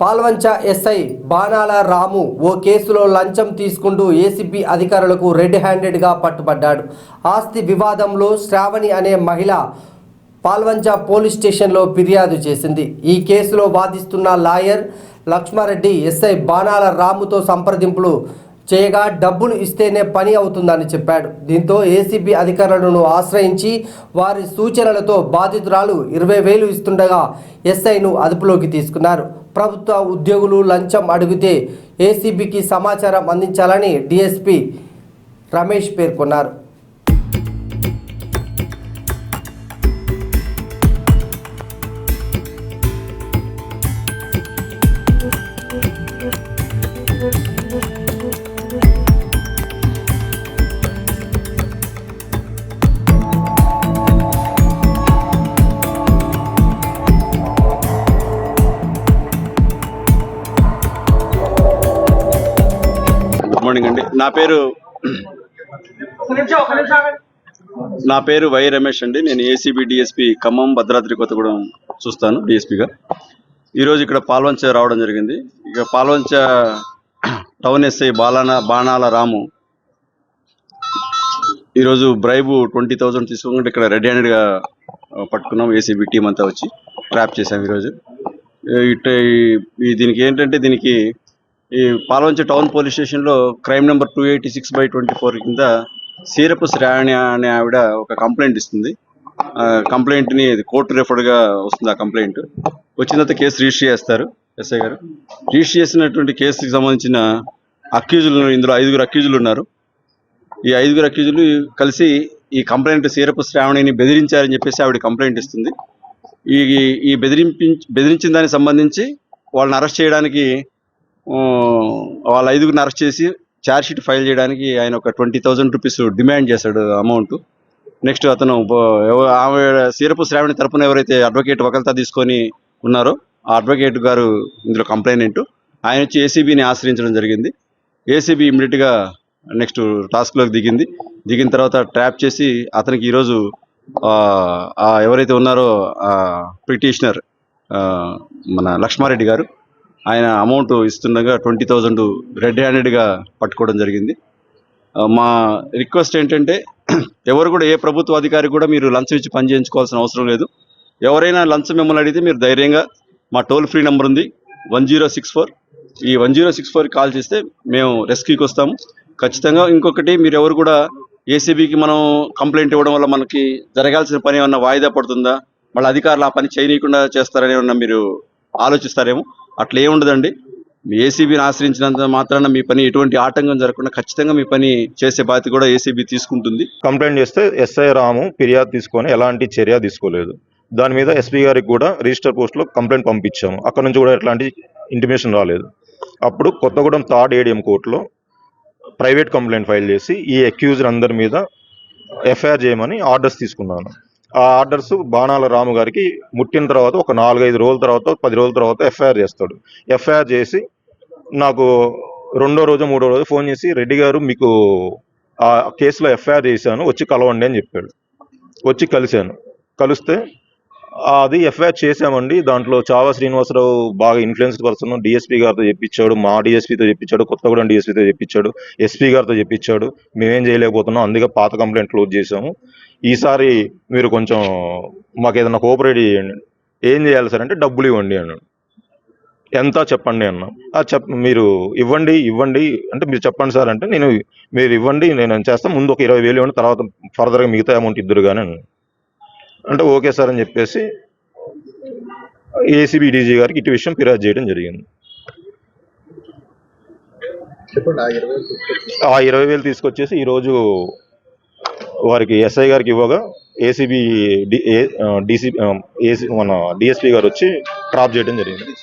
Palvancha SI బాణాల రాము ఓ కేసులో లంచం తీసుకుంటూ ఏసీబీ అధికారులకు రెడ్ హ్యాండెడ్గా పట్టుబడ్డాడు. ఆస్తి వివాదంలో శ్రావణి అనే మహిళ పాల్వంచ పోలీస్ స్టేషన్లో ఫిర్యాదు చేసింది. ఈ కేసులో వాదిస్తున్న లాయర్ లక్ష్మారెడ్డి ఎస్ఐ బాణాల రాముతో సంప్రదింపులు చేయగా డబ్బులు ఇస్తేనే పని అవుతుందని చెప్పాడు. దీంతో ఏసీబీ అధికారులను ఆశ్రయించి వారి సూచనలతో బాధితురాలు ఇరవై వేలు ఇస్తుండగా ఎస్ఐను అదుపులోకి తీసుకున్నారు. ప్రభుత్వ ఉద్యోగులు లంచం అడిగితే ఏసీబీకి సమాచారం అందించాలని డీఎస్పీ రమేష్ పేర్కొన్నారు. నా పేరు నా పేరు వై రమేష్ అండి. నేను ఏసీబీ డిఎస్పి ఖమ్మం భద్రాద్రి కొత్తగూడెం చూస్తాను డిఎస్పిగా ఈరోజు ఇక్కడ పాల్వంచ రావడం జరిగింది. ఇక పాల్వంచ టౌన్ ఎస్ఐ బాలాన బాణాల రాము. ఈరోజు బ్రైబు ట్వంటీ థౌజండ్ తీసుకుంటే ఇక్కడ రెడీ హ్యాండెడ్గా పట్టుకున్నాం. ఏసీబీ టీం అంతా వచ్చి ట్రాప్ చేసాం ఈరోజు ఇట ఈ దీనికి ఏంటంటే దీనికి ఈ పాలవంచ టౌన్ పోలీస్ స్టేషన్లో crime number two eighty six by twenty four కింద సీరపు శ్రావణి అనే ఆవిడ ఒక కంప్లైంట్ ఇస్తుంది. ఆ కంప్లైంట్ని కోర్టు రిఫర్డ్గా వస్తుంది ఆ కంప్లైంట్. వచ్చిన తర్వాత కేసు రిజిస్టర్ చేస్తారు ఎస్ఐ గారు. రిజిస్టర్ చేసినటువంటి కేసుకి సంబంధించిన అక్యూజులు ఇందులో ఐదుగురు అక్యూజులు ఉన్నారు. ఈ ఐదుగురు అక్యూజులు కలిసి ఈ కంప్లైంట్ సీరపు శ్రావణిని బెదిరించారని చెప్పేసి ఆవిడ కంప్లైంట్ ఇస్తుంది. ఈ ఈ బెదిరింపి బెదిరించిన దానికి సంబంధించి వాళ్ళని అరెస్ట్ చేయడానికి వాళ్ళ ఐదుగురిని అరెస్ట్ చేసి ఛార్జ్షీట్ ఫైల్ చేయడానికి ఆయన ఒక ట్వంటీ థౌజండ్ రూపీస్ డిమాండ్ చేశాడు అమౌంట్. నెక్స్ట్ అతను ఆమె సీరపు శ్రావణి తరపున ఎవరైతే అడ్వకేట్ వకల్తా తీసుకొని ఉన్నారో ఆ అడ్వకేట్ గారు ఇందులో కంప్లైంట్ ఆయన వచ్చి ఏసీబీని ఆశ్రయించడం జరిగింది. ఏసీబీ ఇమ్మీడియట్గా నెక్స్ట్ టాస్క్లోకి దిగింది. దిగిన తర్వాత ట్రాప్ చేసి అతనికి ఈరోజు ఎవరైతే ఉన్నారో పిటిషనర్ మన లక్ష్మారెడ్డి గారు ఆయన అమౌంట్ ఇస్తుండగా ట్వంటీ థౌజండ్ రెడ్ హ్యాండెడ్గా పట్టుకోవడం జరిగింది. మా రిక్వెస్ట్ ఏంటంటే ఎవరు కూడా ఏ ప్రభుత్వ అధికారి కూడా మీరు లంచం ఇచ్చి పని చేయించుకోవాల్సిన అవసరం లేదు. ఎవరైనా లంచం మిమ్మల్ని అడిగితే మీరు ధైర్యంగా మా టోల్ ఫ్రీ నెంబర్ ఉంది వన్ జీరో సిక్స్ ఫోర్. ఈ వన్ జీరో సిక్స్ ఫోర్కి కాల్ చేస్తే మేము రెస్క్యూకి వస్తాము. ఖచ్చితంగా ఇంకొకటి మీరు ఎవరు కూడా ఏసీబీకి మనం కంప్లైంట్ ఇవ్వడం వల్ల మనకి జరగాల్సిన పని ఏమన్నా వాయిదా పడుతుందా? మళ్ళీ అధికారులు ఆ పని చేయనీయకుండా చేస్తారని ఏమన్నా మీరు ఆలోచిస్తారేమో? అట్లా ఏముండదండి మీ ఏసీబీని ఆశ్రయించినంత మాత్రాన మీ పని ఎటువంటి ఆటంకం జరగకుండా ఖచ్చితంగా మీ పని చేసే బాధ్యత కూడా ఏసీబీ తీసుకుంటుంది. కంప్లైంట్ చేస్తే ఎస్ఐ రాము ఫిర్యాదు తీసుకొని ఎలాంటి చర్య తీసుకోలేదు. దాని మీద ఎస్పీ గారికి కూడా రిజిస్టర్ పోస్ట్లో కంప్లైంట్ పంపించాము. అక్కడ నుంచి కూడా ఎట్లాంటి ఇంటిమేషన్ రాలేదు. అప్పుడు కొత్తగూడెం థర్డ్ ఏడిఎం కోర్టులో ప్రైవేట్ కంప్లైంట్ ఫైల్ చేసి ఈ అక్యూజర్ అందరి మీద ఎఫ్ఐఆర్ చేయమని ఆర్డర్స్ తీసుకున్నాను. ఆ ఆర్డర్స్ బాణాల రాము గారికి ముట్టిన తర్వాత ఒక నాలుగైదు రోజుల తర్వాత పది రోజుల తర్వాత ఎఫ్ఐఆర్ చేస్తాడు. ఎఫ్ఐఆర్ చేసి నాకు రెండో రోజు మూడో రోజు ఫోన్ చేసి రెడ్డి గారు మీకు ఆ కేసులో ఎఫ్ఐఆర్ చేశాను వచ్చి కలవండి అని చెప్పాడు. వచ్చి కలిశాను. కలిస్తే అది ఎఫ్ఐఆర్ చేశామండి. దాంట్లో చావా శ్రీనివాసరావు బాగా ఇన్ఫ్లుయెన్స్డ్ పర్సన్. డిఎస్పీ గారితో చెప్పించాడు. మా డిఎస్పీతో చెప్పించాడు. కొత్తగూడెం డిఎస్పీతో చెప్పించాడు. ఎస్పీ గారితో చెప్పించాడు. మేమేం చేయలేకపోతున్నాం. అందుకే పాత కంప్లైంట్ క్లోజ్ చేసాము ఈసారి మీరు కొంచెం మాకు ఏదైనా కోఆపరేట్ చేయండి. ఏం చేయాలి సార్ అంటే డబ్బులు ఇవ్వండి అన్నాడు. ఎంత చెప్పండి అన్న. "ఆ, చెప్ మీరు ఇవ్వండి ఇవ్వండి. అంటే మీరు చెప్పండి సార్ అంటే నేను మీరు ఇవ్వండి నేను చేస్తాను. ముందు ఒక ఇరవై వేలు ఇవ్వండి తర్వాత ఫర్దర్గా మిగతా అమౌంట్ ఇద్దరు కానీ అన్నాడు. అంటే ఓకే సార్ అని చెప్పేసి ఏసీబీ డీజీ గారికి ఇటు విషయం ఫిర్యాదు చేయడం జరిగింది. ఆ ఇరవై వేలు తీసుకొచ్చేసి. ఈరోజు వారికి ఎస్ఐ గారికి ఇవ్వగా ఏసీబీ డీసీ ఏసీ మన డిఎస్పీ గారు వచ్చి ట్రాప్ చేయడం జరిగింది.